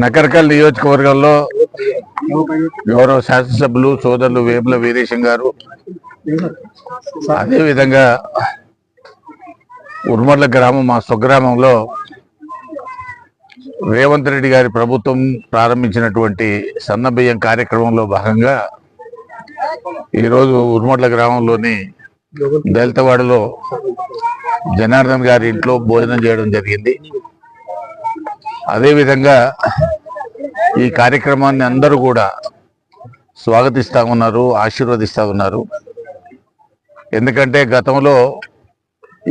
నకరకల్ నియోజకవర్గంలో గౌరవ శాసనసభ్యులు సోదరులు వేముల వీరేశం గారు అదేవిధంగా ఉర్మర్ల గ్రామం మా స్వగ్రామంలో రేవంత్ రెడ్డి గారి ప్రభుత్వం ప్రారంభించినటువంటి సన్నబియ్యం కార్యక్రమంలో భాగంగా ఈరోజు ఉర్మడ్ల గ్రామంలోని దళితవాడలో జనార్దన్ గారి ఇంట్లో భోజనం చేయడం జరిగింది. అదేవిధంగా ఈ కార్యక్రమాన్ని అందరూ కూడా స్వాగతిస్తా ఉన్నారు ఆశీర్వదిస్తా ఉన్నారు. ఎందుకంటే గతంలో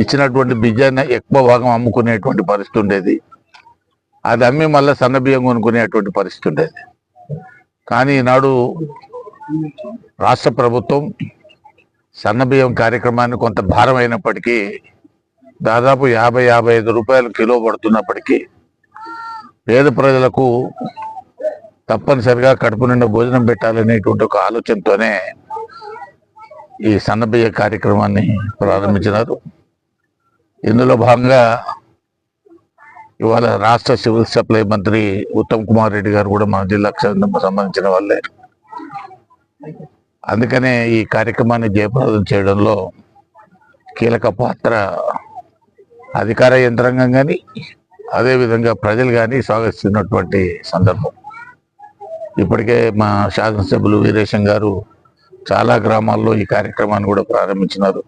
ఇచ్చినటువంటి బియ్యాన్ని ఎక్కువ భాగం అమ్ముకునేటువంటి పరిస్థితి ఉండేది. అది అమ్మి మళ్ళీ సన్న బియ్యం కొనుక్కునేటువంటి పరిస్థితి ఉండేది. కానీ ఈనాడు రాష్ట్ర ప్రభుత్వం సన్న బియ్యం కార్యక్రమాన్ని కొంత భారం అయినప్పటికీ దాదాపు యాభై యాభై ఐదు రూపాయలు కిలో పడుతున్నప్పటికీ పేద ప్రజలకు తప్పనిసరిగా కడుపు నిండా భోజనం పెట్టాలనేటువంటి ఒక ఆలోచనతోనే ఈ సన్నబియ్య కార్యక్రమాన్ని ప్రారంభించినారు. ఇందులో భాగంగా ఇవాళ రాష్ట్ర సివిల్ సప్లై మంత్రి ఉత్తమ్ కుమార్ రెడ్డి గారు కూడా మన జిల్లాకు సంబంధించిన వాళ్ళే. అందుకనే ఈ కార్యక్రమాన్ని జయప్రదం చేయడంలో కీలక పాత్ర అధికార యంత్రాంగం కానీ అదేవిధంగా ప్రజలు కానీ స్వాగతిస్తున్నటువంటి సందర్భం. ఇప్పటికే మా శాసనసభ్యులు వీరేశం గారు చాలా గ్రామాల్లో ఈ కార్యక్రమాన్ని కూడా ప్రారంభించినారు.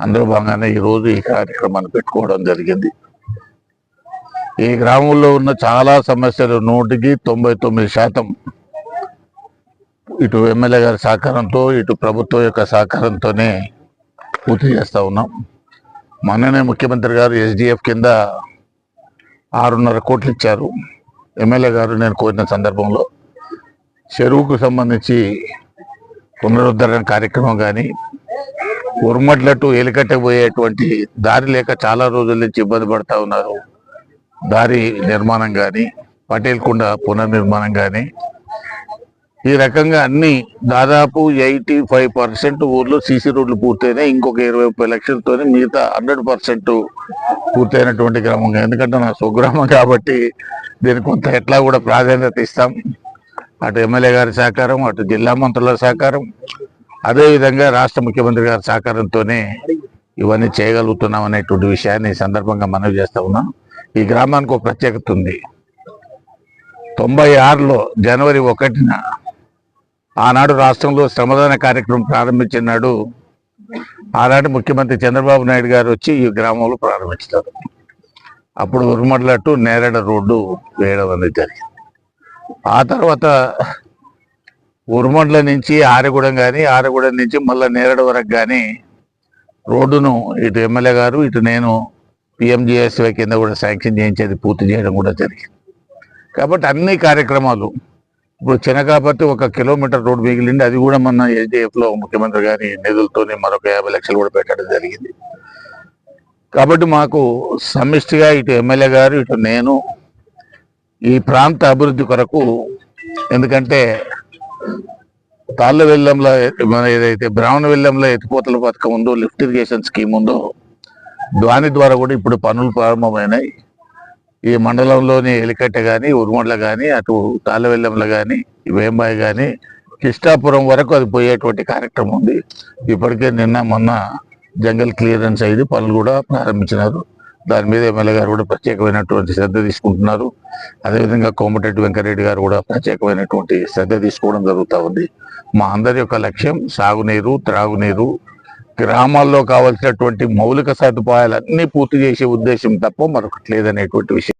అందులో భాగంగానే ఈరోజు ఈ కార్యక్రమాన్ని పెట్టుకోవడం జరిగింది. ఈ గ్రామంలో ఉన్న చాలా సమస్యలు నూటికి తొంభై తొమ్మిది శాతం ఇటు ఎమ్మెల్యే గారి సహకారంతో ఇటు ప్రభుత్వం యొక్క సహకారంతోనే పూర్తి చేస్తూ ఉన్నాం. మొన్ననే ముఖ్యమంత్రి గారు ఎస్డిఎఫ్ కింద ఆరున్నర కోట్లు ఇచ్చారు. ఎమ్మెల్యే గారు నేను కోరిన సందర్భంలో చెరువుకు సంబంధించి పునరుద్ధరణ కార్యక్రమం కానీ ఉరుమట్ల టు ఎలికట్టె పోయేటువంటి దారి లేక చాలా రోజుల నుంచి ఇబ్బంది పడతా ఉన్నారు. దారి నిర్మాణం కానీ పటేల్ కుండ పునర్నిర్మాణం కానీ ఈ రకంగా అన్ని దాదాపు ఎయిటీ ఫైవ్ పర్సెంట్ ఊర్లో సీసీ రోడ్లు పూర్తయినాయి ఇంకొక ఇరవై ముప్పై లక్షలతో మిగతా హండ్రెడ్ పర్సెంట్ పూర్తయినటువంటి గ్రామం ఎందుకంటే నా స్వగ్రామం కాబట్టి దీనికి కొంత ఎట్లా కూడా ప్రాధాన్యత ఇస్తాం. అటు ఎమ్మెల్యే గారి సహకారం అటు జిల్లా మంత్రుల సహకారం అదేవిధంగా రాష్ట్ర ముఖ్యమంత్రి గారి సహకారంతోనే ఇవన్నీ చేయగలుగుతున్నాం అనేటువంటి విషయాన్ని ఈ సందర్భంగా మనవి చేస్తా ఉన్నాం. ఈ గ్రామానికి ఒక ప్రత్యేకత ఉంది. తొంభై ఆరులో జనవరి ఒకటిన ఆనాడు రాష్ట్రంలో శ్రమదాన కార్యక్రమం ప్రారంభించిన నాడు ముఖ్యమంత్రి చంద్రబాబు నాయుడు గారు వచ్చి ఈ గ్రామంలో ప్రారంభించారు. అప్పుడు ఉరుమడ్ల నేరడ రోడ్డు వేయడం అనేది జరిగింది. ఆ తర్వాత ఉరుమండ్ల నుంచి ఆరగూడెం కానీ ఆరగూడెం నుంచి మళ్ళీ నేరడ వరకు కానీ రోడ్డును ఇటు ఎమ్మెల్యే గారు ఇటు నేను పిఎంజిఎస్వై కింద కూడా శాంక్షన్ చేయించేది పూర్తి చేయడం కూడా జరిగింది. కాబట్టి అన్ని కార్యక్రమాలు ఇప్పుడు చినకాపర్తి ఒక కిలోమీటర్ రోడ్ మిగిలింది అది కూడా మన ఎస్డిఎఫ్లో ముఖ్యమంత్రి గారి నిధులతోనే మరొక యాభై లక్షలు కూడా పెట్టడం జరిగింది. కాబట్టి మాకు సమిష్టిగా ఇటు ఎమ్మెల్యే గారు ఇటు నేను ఈ ప్రాంత అభివృద్ధి కొరకు ఎందుకంటే తాళ్ళ వెల్లంలో మన ఏదైతే బ్రాహ్మణ వెల్లంలో ఎత్తిపోతల పథకం ఉందో లిఫ్ట్ ఇరిగేషన్ స్కీమ్ ఉందో దాని ద్వారా కూడా ఇప్పుడు పనులు ప్రారంభమైనాయి. ఈ మండలంలోని ఎలికట్ట కానీ ఉరుమండ్ల కానీ అటు తాళ్ళవెల్లంలో కానీ వేంబాయి కానీ కిష్టాపురం వరకు అది పోయేటువంటి కార్యక్రమం ఉంది. ఇప్పటికే నిన్న మొన్న జంగల్ క్లియరెన్స్ అయింది. పనులు కూడా ప్రారంభించినారు. దాని మీద ఎమ్మెల్యే గారు కూడా ప్రత్యేకమైనటువంటి శ్రద్ధ తీసుకుంటున్నారు. అదేవిధంగా కోమటిరెడ్డి వెంకరెడ్డి గారు కూడా ప్రత్యేకమైనటువంటి శ్రద్ధ తీసుకోవడం జరుగుతూ ఉంది. మా అందరి యొక్క లక్ష్యం సాగునీరు త్రాగునీరు గ్రామాల్లో కావలసినటువంటి మౌలిక సదుపాయాలన్నీ పూర్తి చేసే ఉద్దేశం తప్ప మరొకటి లేదనేటువంటి విషయం.